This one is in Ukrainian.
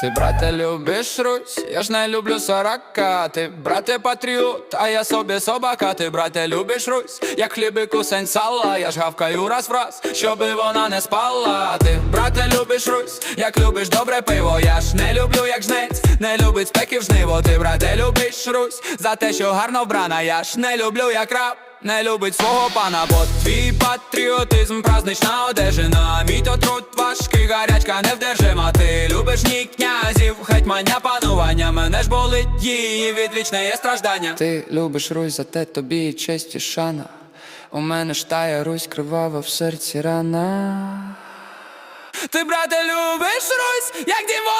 Ти, брате, любиш Русь, я ж не люблю сорока. Ти, брате, патріот, а я собі собака. Ти, брате, любиш Русь, як хліби кусень сала Я ж гавкаю раз в раз, щоби вона не спала. Ти, брате, любиш Русь, як любиш добре пиво? Я ж не люблю, як жнець, не любить спеків жниво. Ти, брате, любиш Русь, за те, що гарно вбрана Я ж не люблю, як раб не любить свого пана, бо твій патріотизм празднична одежина. Мій то труд важкий, гарячка невдержима. Ти любиш ні князів, гетьмання панування. Мене ж болить її відвічне є страждання. Ти любиш Русь, зате тобі і честь і шана. У мене ж тая Русь кривава в серці рана. Ти, брате, любиш Русь, як діво